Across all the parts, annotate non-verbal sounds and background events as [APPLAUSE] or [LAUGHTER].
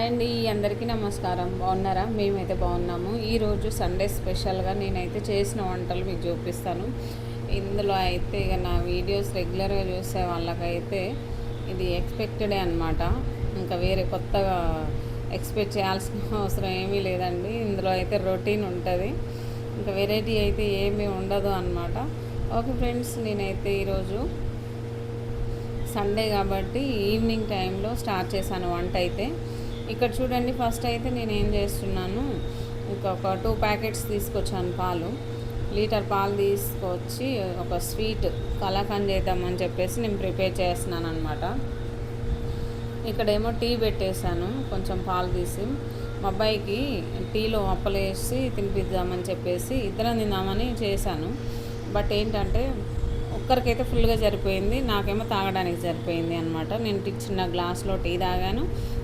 Hi అండి అందరికీ నమస్కారం. బాగున్నారా? మేమైతే బాగున్నాము. ఈరోజు సండే స్పెషల్గా నేనైతే చేసిన వంటలు మీకు చూపిస్తాను. ఇందులో అయితే ఇక నా వీడియోస్ రెగ్యులర్గా చూసే వాళ్ళకైతే ఇది ఎక్స్పెక్టెడే అనమాట ఇంకా వేరే కొత్తగా ఎక్స్పెక్ట్ చేయాల్సిన [LAUGHS] అవసరం ఏమీ లేదండి. ఇందులో అయితే రొటీన్ ఉంటుంది. ఇంకా వెరైటీ అయితే ఏమీ ఉండదు అనమాట ఓకే ఫ్రెండ్స్ నేనైతే ఈరోజు సండే కాబట్టి ఈవినింగ్ టైంలో స్టార్ట్ చేశాను వంట అయితే. ఇక్కడ చూడండి ఫస్ట్ అయితే నేను ఏం చేస్తున్నాను ఇంకొక టూ ప్యాకెట్స్ తీసుకొచ్చాను పాలు. లీటర్ పాలు తీసుకొచ్చి ఒక స్వీట్ కలాకండ్ చేద్దామని చెప్పేసి నేను ప్రిపేర్ చేస్తున్నాను అనమాట ఇక్కడేమో టీ పెట్టేశాను కొంచెం పాలు తీసి. మా అబ్బాయికి టీలో అప్పలేసి తినిపిద్దామని చెప్పేసి ఇద్దరం తిందామని చేశాను. బట్ ఏంటంటే ఒక్కరికైతే ఫుల్గా సరిపోయింది. నాకేమో తాగడానికి సరిపోయింది అనమాట నేను చిన్న గ్లాస్లో టీ తాగాను.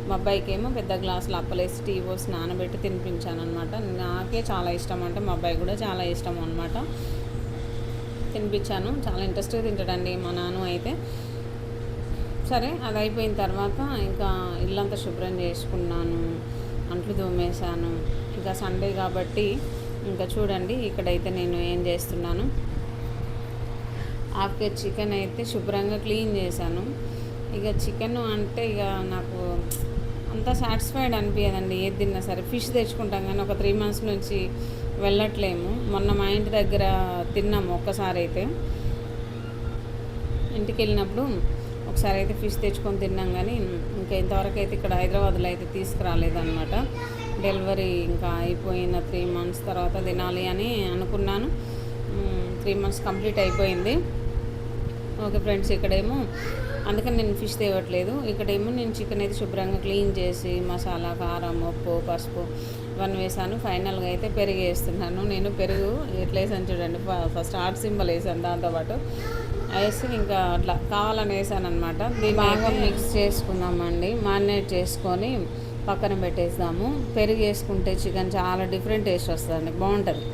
మా అబ్బాయికి ఏమో పెద్ద గ్లాసులో అప్పలేసి టీ పోసి నానబెట్టి తినిపించాను అనమాట నాకే చాలా ఇష్టం అంటే మా అబ్బాయి కూడా చాలా ఇష్టం అనమాట తినిపించాను. చాలా ఇంట్రెస్ట్గా తింటాడండి మా నాన్న అయితే. సరే అది అయిపోయిన తర్వాత ఇంకా ఇల్లంతా శుభ్రం చేసుకున్నాను. అంట్లు తోమేశాను. ఇంకా సండే కాబట్టి ఇంకా చూడండి ఇక్కడైతే నేను ఏం చేస్తున్నాను. హాఫ్ కేజీ చికెన్ అయితే శుభ్రంగా క్లీన్ చేశాను. ఇక చికెన్ అంటే ఇక నాకు అంత సాటిస్ఫైడ్ అనిపించదండి ఏది తిన్నా సరే ఫిష్ తెచ్చుకుంటాం కానీ ఒక త్రీ మంత్స్ నుంచి వెళ్ళట్లేము. మొన్న మా ఇంటి దగ్గర తిన్నాము ఒక్కసారి అయితే. ఇంటికి వెళ్ళినప్పుడు ఒకసారి అయితే ఫిష్ తెచ్చుకొని తిన్నాం కానీ ఇంకా ఇంతవరకు అయితే ఇక్కడ హైదరాబాద్లో అయితే తీసుకురాలేదన్నమాట. డెలివరీ ఇంకా అయిపోయిన త్రీ మంత్స్ తర్వాత తినాలి అని అనుకున్నాను. త్రీ మంత్స్ కంప్లీట్ అయిపోయింది. ఓకే ఫ్రెండ్స్ ఇక్కడేమో అందుకని నేను ఫిష్ తేవట్లేదు. ఇక్కడేమో నేను చికెన్ అయితే శుభ్రంగా క్లీన్ చేసి మసాలా కారం ఉప్పు పసుపు ఇవన్నీ వేసాను. ఫైనల్గా అయితే పెరుగు వేస్తున్నాను. నేను పెరుగు ఎట్లా వేసాను చూడండి. ఫస్ట్ ఆర్ట్ సింబల్ వేసాను దాంతోపాటు వేసి ఇంకా అట్లా కావాలని వేసాను అనమాట దీన్ని బాగా మిక్స్ చేసుకుందామండి మారినేట్ చేసుకొని పక్కన పెట్టేస్తాము పెరుగు వేసుకుంటే చికెన్ చాలా డిఫరెంట్ టేస్ట్ వస్తుందండి. బాగుంటుంది.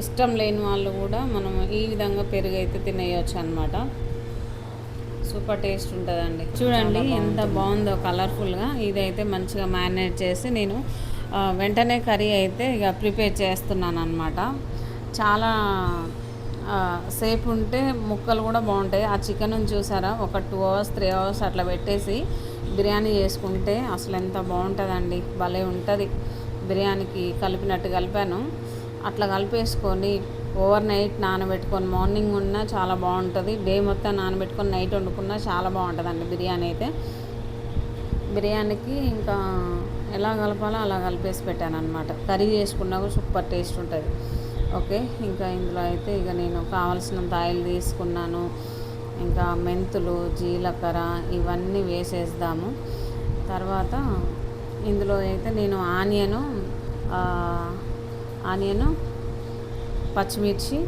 ఇష్టం లేని వాళ్ళు కూడా మనం ఈ విధంగా పెరుగు అయితే తినేయచ్చు అనమాట సూపర్ టేస్ట్ ఉంటుందండి. చూడండి ఎంత బాగుందో కలర్ఫుల్గా. ఇదైతే మంచిగా మ్యారినేట్ చేసి నేను వెంటనే కర్రీ అయితే ఇక ప్రిపేర్ చేస్తున్నాను అనమాట చాలా సేపు ఉంటే ముక్కలు కూడా బాగుంటాయి. ఆ చికెన్ చూసారా? ఒక టూ అవర్స్ త్రీ అవర్స్ అట్లా పెట్టేసి బిర్యానీ చేసుకుంటే అసలు ఎంత బాగుంటుందండి. భలే ఉంటుంది. బిర్యానీకి కలిపినట్టు కలిపాను. అట్లా కలిపేసుకొని ఓవర్ నైట్ నానబెట్టుకొని మార్నింగ్ ఉన్నా చాలా బాగుంటుంది. డే మొత్తం నానబెట్టుకొని నైట్ వండుకున్నా చాలా బాగుంటుందండి బిర్యానీ అయితే. బిర్యానీకి ఇంకా ఎలా కలపాలో అలా కలిపేసి పెట్టాను అనమాట కర్రీ చేసుకున్నా కూడా సూపర్ టేస్ట్ ఉంటుంది. ఓకే ఇంకా ఇందులో అయితే ఇక నేను కావాల్సినంత ఆయిల్ తీసుకున్నాను. ఇంకా మెంతులు జీలకర్ర ఇవన్నీ వేసేద్దాము. తర్వాత ఇందులో అయితే నేను ఆనియను ఆనియన్ పచ్చిమిర్చి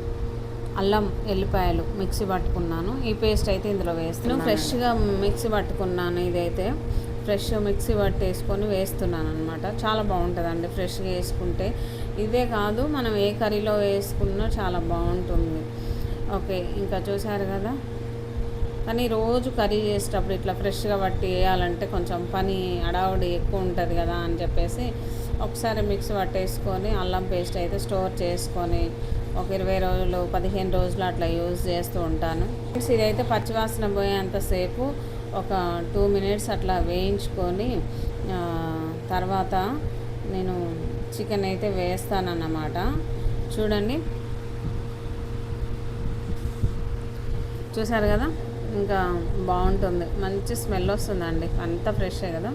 అల్లం ఎల్లిపాయలు మిక్సీ పట్టుకున్నాను. ఈ పేస్ట్ అయితే ఇందులో వేస్తాను ఫ్రెష్గా మిక్సీ పట్టుకున్నాను ఇదైతే. ఫ్రెష్ మిక్సీ పట్టేసుకొని వేస్తున్నాను అనమాట చాలా బాగుంటుందండి ఫ్రెష్గా వేసుకుంటే. ఇదే కాదు మనం ఏ కర్రీలో వేసుకున్నా చాలా బాగుంటుంది. ఓకే ఇంకా చూసారు కదా? కానీ రోజు కర్రీ చేసేటప్పుడు ఇట్లా ఫ్రెష్గా పట్టి వేయాలంటే కొంచెం పని అడావుడి ఎక్కువ ఉంటుంది కదా అని చెప్పేసి ఒకసారి మిక్స్ పట్టేసుకొని అల్లం పేస్ట్ అయితే స్టోర్ చేసుకొని ఒక ఇరవై రోజులు పదిహేను రోజులు అట్లా యూజ్ చేస్తూ ఉంటాను. ఇదైతే పచ్చివాసన పోయేంతసేపు ఒక టూ మినిట్స్ అట్లా వేయించుకొని తర్వాత నేను చికెన్ అయితే వేస్తానన్నమాట. చూడండి. చూసారు కదా? ఇంకా బాగుంటుంది. మంచి స్మెల్ వస్తుందండి. అంతా ఫ్రెషే కదా.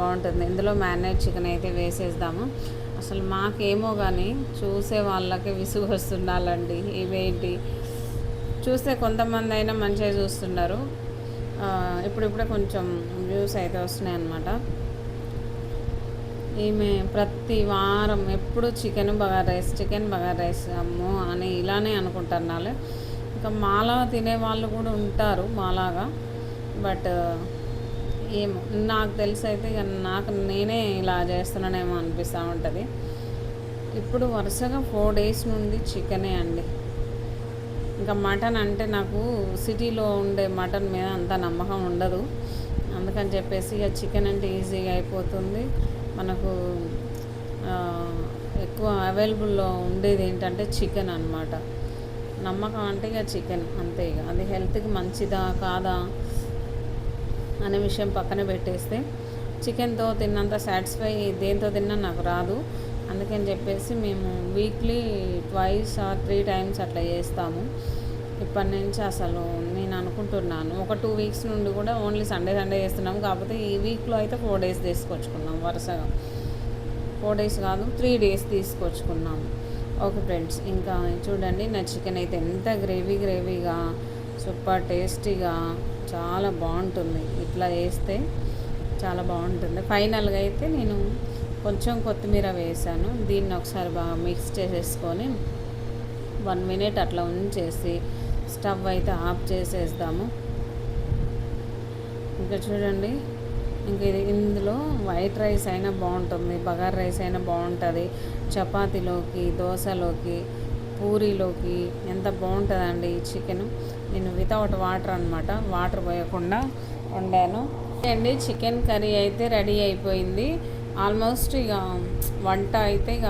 బాగుంటుంది. ఇందులో మ్యారినేట్ చికెన్ అయితే వేసేద్దాము. అసలు మాకేమో కానీ చూసే వాళ్ళకి విసుగు వస్తుండాలండి. ఇవేంటి? చూస్తే కొంతమంది అయినా మంచిగా చూస్తున్నారు ఇప్పుడిప్పుడే కొంచెం వ్యూస్ అయితే వస్తున్నాయి అన్నమాట. ఈమె ప్రతి వారం ఎప్పుడు chicken bagara rice chicken bagara rice అమ్మో అని ఇలానే అనుకుంటున్నాను ఇంకా మాలా తినే వాళ్ళు కూడా ఉంటారు మాలాగా. బట్ ఏమో నాకు తెలిసి అయితే ఇక నాకు నేనే ఇలా చేస్తున్నానేమో అనిపిస్తూ ఉంటుంది. ఇప్పుడు వరుసగా ఫోర్ డేస్ నుండి చికెనే అండి. ఇంకా మటన్ అంటే నాకు సిటీలో ఉండే మటన్ మీద అంత నమ్మకం ఉండదు. అందుకని చెప్పేసి ఇక చికెన్ అంటే ఈజీగా అయిపోతుంది. మనకు ఎక్కువ అవైలబుల్లో ఉండేది ఏంటంటే చికెన్ అన్నమాట. నమ్మకం అంటే ఇక చికెన్ అంతే ఇక. అది హెల్త్కి మంచిదా కాదా అనే విషయం పక్కన పెట్టేస్తే చికెన్తో తిన్నంత సాటిస్ఫై దేంతో తిన్నా నాకు రాదు. అందుకని చెప్పేసి మేము weekly twice or three times అట్లా చేస్తాము. ఇప్పటి నుంచి అసలు నేను అనుకుంటున్నాను ఒక టూ వీక్స్ నుండి కూడా ఓన్లీ సండే సండే చేస్తున్నాము. కాకపోతే ఈ వీక్లో అయితే ఫోర్ డేస్ తీసుకొచ్చుకున్నాం వరుసగా. ఫోర్ డేస్ కాదు త్రీ డేస్ తీసుకొచ్చుకున్నాము. ఓకే ఫ్రెండ్స్ ఇంకా చూడండి నా చికెన్ అయితే ఎంత గ్రేవీ గ్రేవీగా సూపర్ టేస్టీగా చాలా బాగుంటుంది. ఇట్లా వేస్తే చాలా బాగుంటుంది. ఫైనల్గా అయితే నేను కొంచెం కొత్తిమీర వేసాను. దీన్ని ఒకసారి బాగా మిక్స్ చేసేసుకొని వన్ మినిట్ అట్లా ఉంచేసి స్టవ్ అయితే ఆఫ్ చేసేస్తాము ఇంకా చూడండి ఇంకా ఇది ఇందులో వైట్ రైస్ అయినా బాగుంటుంది బగార్ రైస్ అయినా బాగుంటుంది చపాతీలోకి దోశలోకి పూరీలోకి ఎంత బాగుంటుందండి ఈ చికెన్. నేను వితౌట్ వాటర్ అనమాట వాటర్ పోయకుండా వండాను. అండి చికెన్ కర్రీ అయితే రెడీ అయిపోయింది. ఆల్మోస్ట్ ఇక వంట అయితే ఇక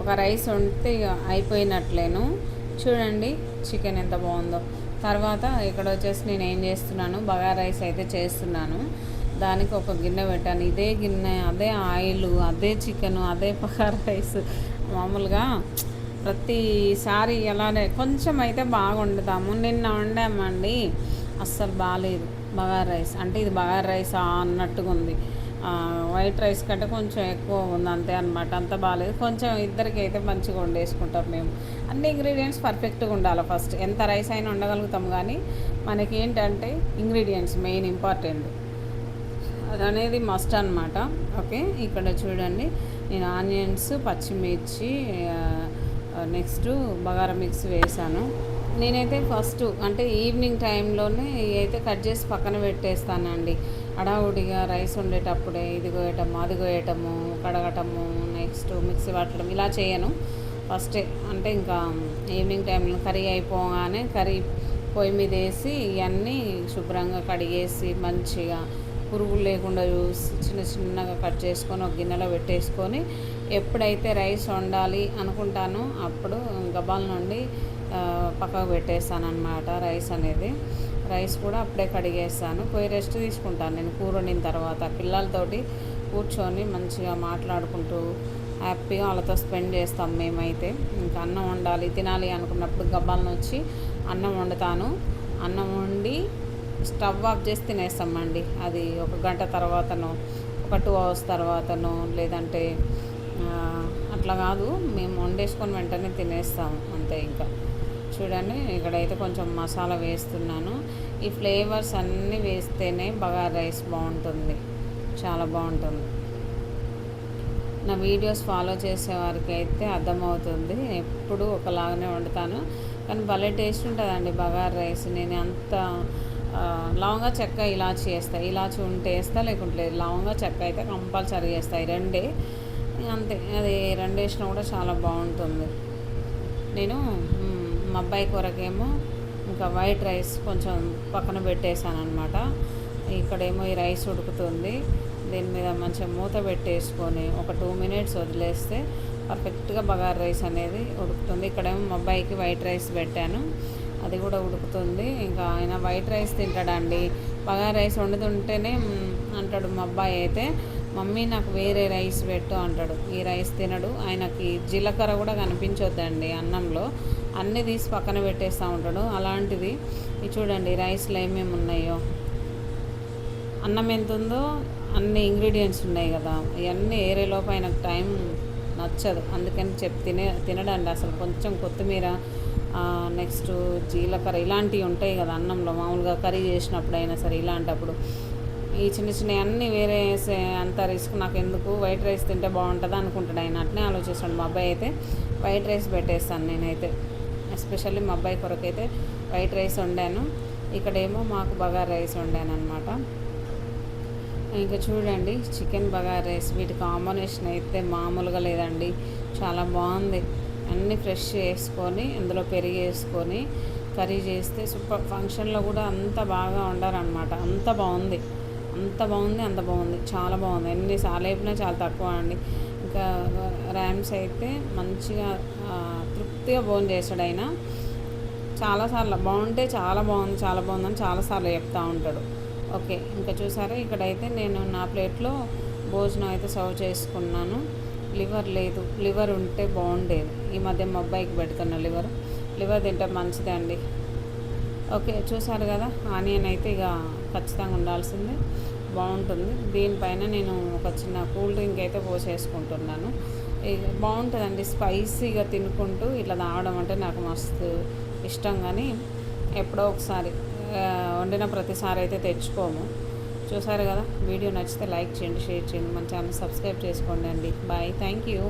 ఒక రైస్ వండితే ఇక అయిపోయినట్లేను. చూడండి చికెన్ ఎంత బాగుందో. తర్వాత ఇక్కడ వచ్చేసి నేను ఏం చేస్తున్నాను బగా రైస్ అయితే చేస్తున్నాను. దానికి ఒక గిన్నె పెట్టాను. ఇదే గిన్నె అదే ఆయిల్ అదే చికెన్ అదే పకార రైస్. మామూలుగా ప్రతిసారి ఎలానే కొంచెం అయితే బాగా వండుతాము నిన్న వండామండి. అస్సలు బాగాలేదు బగార్ రైస్. అంటే ఇది బగార్ రైస్ అన్నట్టుగా ఉంది వైట్ రైస్ కంటే కొంచెం ఎక్కువ ఉంది. అంతే అనమాట అంత బాగాలేదు కొంచెం ఇద్దరికి అయితే మంచిగా వండేసుకుంటాం మేము. అన్ని ఇంగ్రీడియంట్స్ పర్ఫెక్ట్గా ఉండాలి ఫస్ట్. ఎంత రైస్ అయినా ఉండగలుగుతాం కానీ మనకి ఏంటంటే ఇంగ్రీడియంట్స్ మెయిన్ ఇంపార్టెంట్. అది అనేది మస్ట్ అనమాట ఓకే ఇక్కడ చూడండి. నేను ఆనియన్స్ పచ్చిమిర్చి నెక్స్ట్ బగారా మిక్స్ వేసాను. నేనైతే ఫస్ట్ అంటే ఈవినింగ్ టైంలోనే అయితే కట్ చేసి పక్కన పెట్టేస్తానండి. అడావుడిగా రైస్ వండేటప్పుడే ఇది కోయటము అది కోయటము కడగటము నెక్స్ట్ మిక్సీ పట్టడం ఇలా చేయను. ఫస్టే అంటే ఇంకా ఈవినింగ్ టైంలో కర్రీ అయిపోగానే కర్రీ పొయ్యి మీద వేసి ఇవన్నీ శుభ్రంగా కడిగేసి మంచిగా పురుగులు లేకుండా చూసి చిన్న చిన్నగా కట్ చేసుకొని ఒక గిన్నెలో పెట్టేసుకొని ఎప్పుడైతే రైస్ వండాలి అనుకుంటానో అప్పుడు గబాల నుండి పక్కకు పెట్టేస్తానమాట రైస్ అనేది. రైస్ కూడా అప్పుడే కడిగేస్తాను. పోయి రెస్ట్ తీసుకుంటాను నేను కూర వండిన తర్వాత. పిల్లలతోటి కూర్చొని మంచిగా మాట్లాడుకుంటూ హ్యాపీగా వాళ్ళతో స్పెండ్ చేస్తాం మేమైతే. ఇంకా అన్నం వండాలి తినాలి అనుకున్నప్పుడు గబ్బాలను వచ్చి అన్నం వండుతాను. అన్నం వండి స్టవ్ ఆఫ్ చేసి తినేస్తామండి. అది ఒక గంట తర్వాతనో ఒక టూ అవర్స్ తర్వాతనో లేదంటే అట్లా కాదు. మేము వండేసుకొని వెంటనే తినేస్తాం అంతే ఇంకా. చూడండి ఇక్కడైతే కొంచెం మసాలా వేస్తున్నాను. ఈ ఫ్లేవర్స్ అన్నీ వేస్తేనే బాగా రైస్ బాగుంటుంది. చాలా బాగుంటుంది. నా వీడియోస్ ఫాలో చేసే వారికి అయితే అర్థమవుతుంది. ఎప్పుడు ఒకలాగానే వండుతాను. కానీ భలే టేస్ట్ ఉంటుందండి బగారు రైస్. నేను అంత లవంగా చెక్క ఇలాచి వేస్తా. ఇలాచి ఉంటే వేస్తా లేకుంటే లేదు. లవంగా చెక్క అయితే కంపల్సరీ వేస్తాయి రెండే అంతే. అది రెండు వేసినా కూడా చాలా బాగుంటుంది. నేను మా అబ్బాయి కొరకేమో ఇంకా వైట్ రైస్ కొంచెం పక్కన పెట్టేశాను అనమాట ఇక్కడేమో ఈ రైస్ ఉడుకుతుంది. దీని మీద మంచిగా మూత పెట్టేసుకొని ఒక టూ మినిట్స్ వదిలేస్తే పర్ఫెక్ట్గా బగార్ రైస్ అనేది ఉడుకుతుంది. ఇక్కడేమో మా అబ్బాయికి వైట్ రైస్ పెట్టాను. అది కూడా ఉడుకుతుంది. ఇంకా ఆయన వైట్ రైస్ తింటాడండి. బగార్ రైస్ వండుతుంటేనే అంటాడు మా అబ్బాయి అయితే మమ్మీ నాకు వేరే రైస్ పెట్టు అంటాడు. ఈ రైస్ తినడు. ఆయనకి జీలకర్ర కూడా కనిపించొద్దండి అన్నంలో. అన్నీ తీసి పక్కన పెట్టేస్తూ ఉంటాడు. అలాంటిది ఇది చూడండి రైస్లో ఏమేమి ఉన్నాయో. అన్నం ఎంత ఉందో అన్ని ఇంగ్రీడియంట్స్ ఉన్నాయి కదా. ఇవన్నీ ఏరేలోపు ఆయనకు టైం నచ్చదు. అందుకని చెప్పి తినే తినడండి. అసలు కొంచెం కొత్తిమీర నెక్స్ట్ జీలకర్ర ఇలాంటివి ఉంటాయి కదా అన్నంలో మామూలుగా కర్రీ చేసినప్పుడు అయినా సరే ఇలాంటప్పుడు. ఈ చిన్న చిన్న అన్నీ వేరే అంత రిస్క్ నాకు ఎందుకు? వైట్ రైస్ తింటే బాగుంటుంది అనుకుంటాడు ఆయన. అట్నే ఆలోచిస్తాడు మా అబ్బాయి అయితే. వైట్ రైస్ పెట్టేస్తాను నేనైతే. ఎస్పెషల్లీ మా అబ్బాయి కొరకైతే వైట్ రైస్ వండాను. ఇక్కడేమో మాకు బగార్ రైస్ వండాను అనమాట ఇంకా చూడండి చికెన్ బగార్ రైస్ వీటి కాంబినేషన్ అయితే మామూలుగా లేదండి. చాలా బాగుంది. అన్నీ ఫ్రెష్ వేసుకొని ఇందులో పెరిగి వేసుకొని కర్రీ చేస్తే సూపర్. ఫంక్షన్లో కూడా అంత బాగా వండారనమాట అంత బాగుంది. అంత బాగుంది అంత బాగుంది. చాలా బాగుంది. ఎన్నిసార్లు అయిపోయినా చాలా తక్కువ అండి. ఇంకా ర్యామ్స్ అయితే మంచిగా తృప్తిగా భోజనం చేశాడు ఆయన చాలాసార్లు బాగుంటే చాలా బాగుంది చాలా బాగుందని చాలాసార్లు చెప్తా ఉంటాడు. ఓకే ఇంకా చూసారా? ఇక్కడైతే నేను నా ప్లేట్లో భోజనం అయితే సర్వ్ చేసుకున్నాను. లివర్ లేదు. లివర్ ఉంటే బాగుండేది. ఈ మధ్య మా అబ్బాయికి పెడుతున్న లివర్. లివర్ తింటే మంచిదే అండి. ఓకే చూసారు కదా? ఆనియన్ అయితే ఇక ఖచ్చితంగా ఉండాల్సిందే. బాగుంటుంది. దీనిపైన నేను ఒక చిన్న కూల్ డ్రింక్ అయితే పోసేసుకుంటున్నాను. బాగుంటుందండి. స్పైసీగా తినుకుంటూ ఇట్లా తాగడం అంటే నాకు మస్తు ఇష్టం కానీ ఎప్పుడో ఒకసారి వండిన ప్రతిసారి అయితే తెచ్చుకోము. చూసారు కదా? వీడియో నచ్చితే లైక్ చేయండి షేర్ చేయండి. మన ఛానల్ సబ్స్క్రైబ్ చేసుకోండి అండి. బాయ్. Thank you.